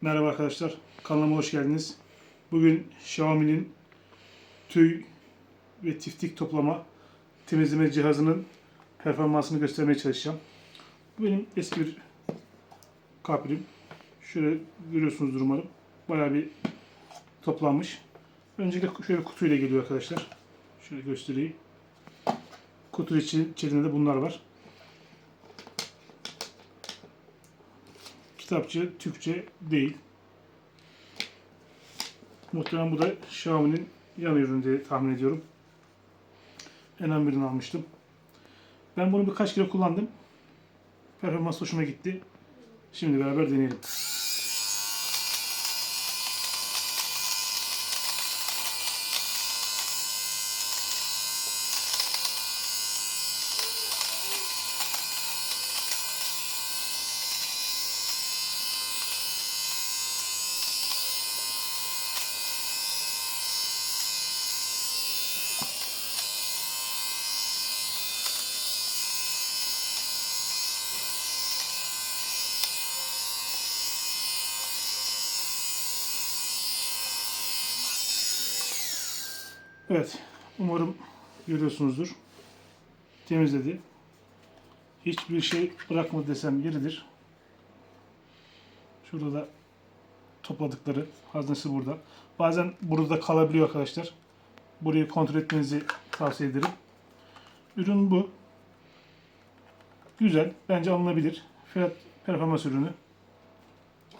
Merhaba arkadaşlar, kanalıma hoş geldiniz. Bugün Xiaomi'nin tüy ve tiftik toplama temizleme cihazının performansını göstermeye çalışacağım. Bu benim eski bir kaprim. Şöyle görüyorsunuzdur umarım. Bayağı bir toplanmış. Öncelikle şöyle kutuyla geliyor arkadaşlar. Şöyle göstereyim. Kutu içi- içerisinde de bunlar var. Kitapçı Türkçe değil. Muhtemelen bu da Xiaomi'nin yan ürünü diye tahmin ediyorum. En birini almıştım. Ben bunu birkaç kere kullandım. Performans hoşuma gitti. Şimdi beraber deneyelim. Evet. Umarım görüyorsunuzdur. Temizledi. Hiçbir şey bırakmadı desem yeridir. Şurada da topladıkları haznesi burada. Bazen burada kalabiliyor arkadaşlar. Burayı kontrol etmenizi tavsiye ederim. Ürün bu. Güzel. Bence alınabilir. Fiyat performans ürünü.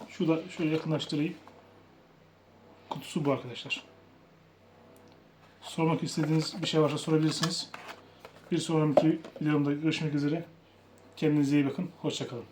Şurada şöyle yakınlaştırayım. Kutusu bu arkadaşlar. Sormak istediğiniz bir şey varsa sorabilirsiniz. Bir sonraki videomda görüşmek üzere. Kendinize iyi bakın. Hoşçakalın.